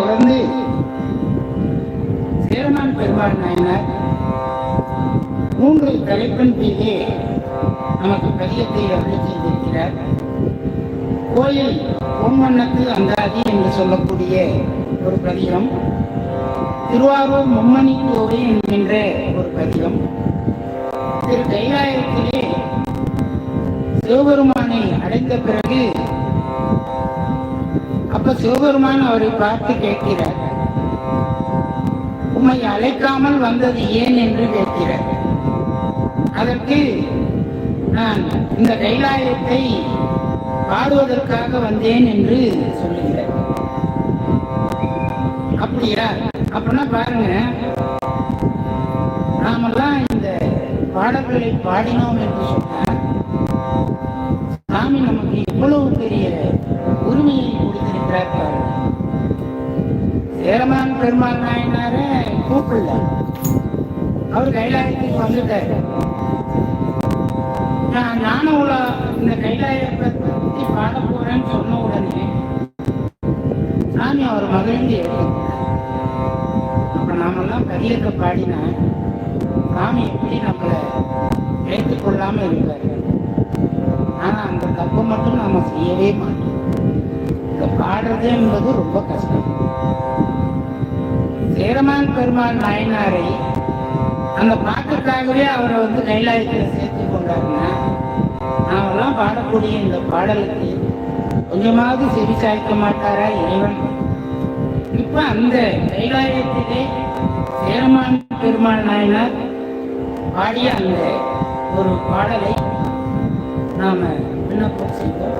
தொடர்ந்து சேரமான் பெருமாள் நாயனார் மூன்று தலைப்பின் கீழே நமக்கு பதியத்தை அருள் செய்திருக்கிறார். கோயில் பொன்வண்ணத்து அந்தாதி என்று சொல்லக்கூடிய ஒரு பதிகம் திருவாரூர் மும்மணி கோவை என்கின்ற ஒரு பதிகம். திரு கைலாயத்திலே சிவபெருமானை அடைந்த பிறகு அப்ப சிவபெருமான் அவரை பார்த்து கேட்கிறார். உம்மை அழைக்காமல் வந்தது ஏன் என்று கேட்கிறார். அதற்கு நான் இந்த கைலாயத்தை பாடுவதற்காக வந்தேன் என்று சொல்லுகிறார். அப்படியா? அப்படின்னா பாருங்க நாமெல்லாம் இந்த பாடல்களை பாடினோம் என்று சொன்னால் அவர் கைலாயத்துக்கு வந்துட்டாரு. நான் ஞான உலா இந்த கைலாயத்தை பத்தி பாட போறேன்னு சொன்ன உடனே சாமி அவர் மகிழ்ந்து அப்ப நாமெல்லாம் பதியத்தை பாடினா சாமி எப்படி நம்மளை ஏற்றுக் கொள்ளாம இருக்காரு? ஆனா அந்த தப்பை மட்டும் நாம செய்யவே மாட்டோம். இந்த பாடுறது என்பது ரொம்ப கஷ்டம். சேரமான் பெருமாள் நாயனாரை அந்த பாட்டுக்காகவே அவரை வந்து கைலாயத்தில் சேர்த்து கொண்டாருன்னா நாமெல்லாம் பாடக்கூடிய இந்த பாடலுக்கு கொஞ்சமாவது செவி சாய்க்க மாட்டாரா இறைவன்? இப்ப அந்த கைலாயத்திலே சேரமான் பெருமாள் நாயனார் பாடிய அந்த ஒரு பாடலை நாம விண்ணப்பம் செய்தோம்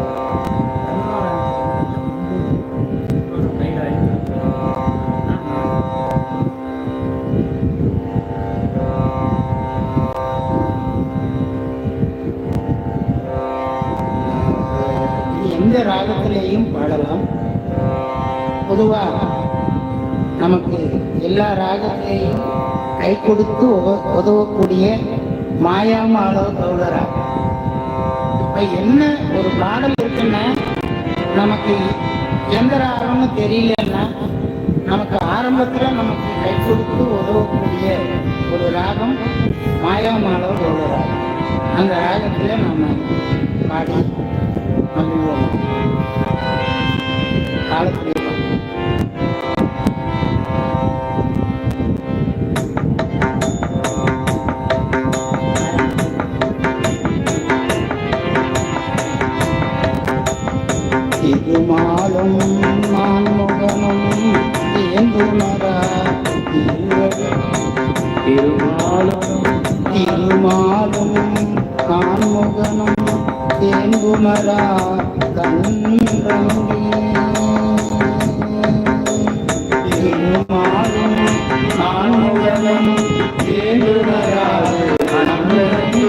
ராகத்திலேயும் பாடலாம் பொதுவா நமக்கு எல்லா ராகத்திலேயும் கை கொடுத்து உதவக்கூடிய உதவக்கூடிய மாயாமாளோ கௌளரா இப்ப என்ன ஒரு பாடல் இருக்குன்னா நமக்கு எந்த ராகம்னு தெரியலன்னா நமக்கு ஆரம்பத்துல நமக்கு கை கொடுத்து உதவக்கூடிய ஒரு ராகம் மாயாமாளோ கௌளரா அந்த ராகத்துல நம்ம பாடி மகிழ்வோம் காலத்தில் திருமாலும் நான் முகனும் ஏந்துணரா திருமாலும் திருமாலும் நான் முகனும் தேங்குமரா கண்ரங்கி திருமாலும் நான் முகனும் தேங்குமரா கண்ரங்கி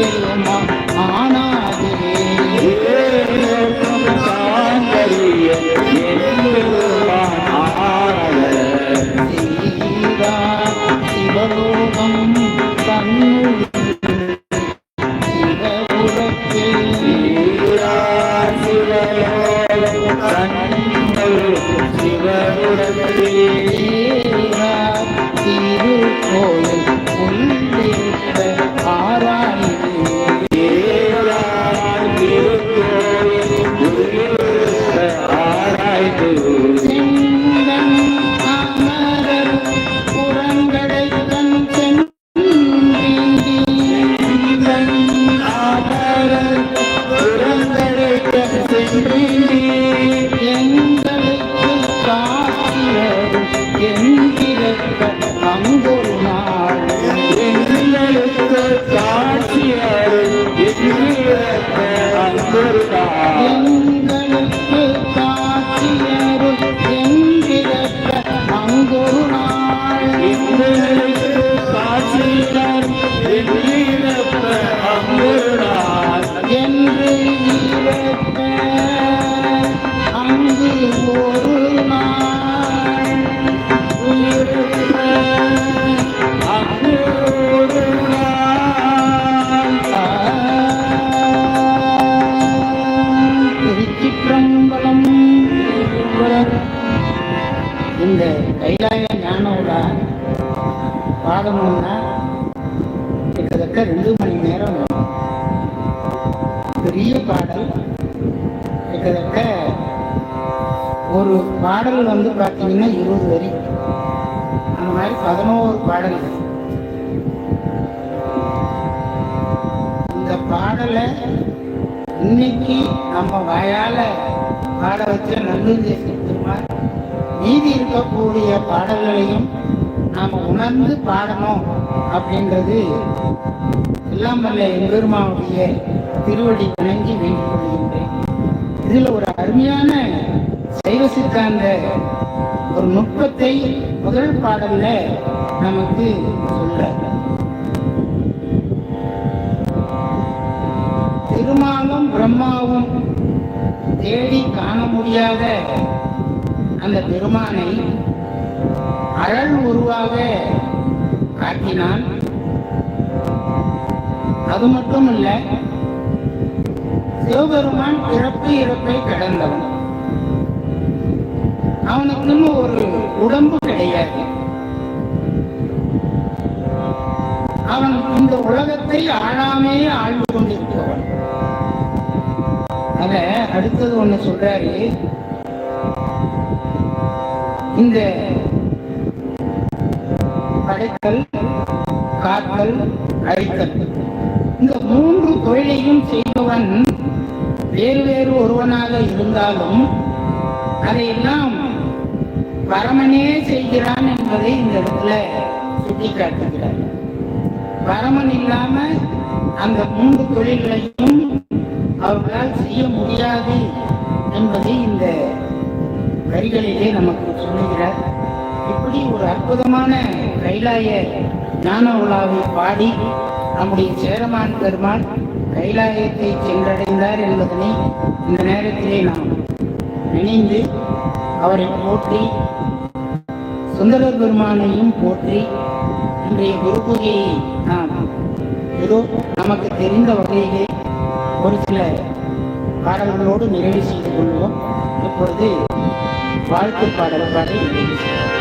எம் ஆனாதே ஏனோர்க்கும் சிவலோகம் சிவபுரத்தில் दुर्गा கிட்டத்தட்ட ரெண்டு மணி நேரம் பெரிய பாடல். கிட்டத்தட்ட ஒரு பாடல் வந்து பார்த்தீங்கன்னா இருபது வரி. அந்த மாதிரி பதினோரு பாடல்கள். இந்த பாடலை இன்னைக்கு நம்ம வாயால பாட வச்ச நல்லுதே பெருமாள் மீதி இருக்கக்கூடிய பாடல்களையும் நாம உணர்ந்து பாடணும் அப்படின்றது எல்லாம் வல்ல எம்பெருமாவுடைய திருவடி வணங்கி வேண்டிக் கொள்கின்றேன் இதுல ஒரு அருமையான சைவ சித்தாந்த ஒரு நுட்பத்தை முதல் பாடல்ல நமக்கு சொல்ல திருமாலும் பிரம்மாவும் தேடி காண முடியாத அந்த பெருமானை அழல் உருவாக காட்டினான். அது மட்டும் இல்ல சிவபெருமான் பிறப்பு இறப்பை கடந்தவன். அவனுக்குன்னு ஒரு உடம்பு கிடையாது. அவன் இந்த உலகத்தை ஆளாமே ஆழ்ந்து கொண்டிருப்பவன் அத அடுத்தது ஒண்ணு சொல்றாரு. இந்த படைத்தல் காத்தல் அழித்தல் இந்த மூன்று தொழிலையும் செய்பவன் வேறு வேறு ஒருவனாக இருந்தாலும் அதையெல்லாம் பரமனே செய்கிறான் என்பதை இந்த இடத்துல சுட்டிக்காட்டுகிறார். பரமன் இல்லாம அந்த மூன்று தொழில்களையும் அவர்களால் செய்ய முடியாது என்பதை இந்த வரிகளிலே நமக்கு சொல்லுகிறார். இப்படி ஒரு அற்புதமான கைலாய ஞான உலாவை பாடி நம்முடைய சேரமான் பெருமான் கைலாயத்தை சென்றடைந்தார் என்பதனை இந்த நேரத்திலே நாம் நினைந்து அவரை போற்றி சுந்தர பெருமானையும் போற்றி இன்றைய குரு பூஜையை நாம் ஏதோ நமக்கு தெரிந்த வகையிலே ஒரு சில பாடல்களோடு நிறைவு செய்து கொள்வோம். இப்பொழுது வாழ்த்து பாடல் பாடி நிறைவு செய்வோம்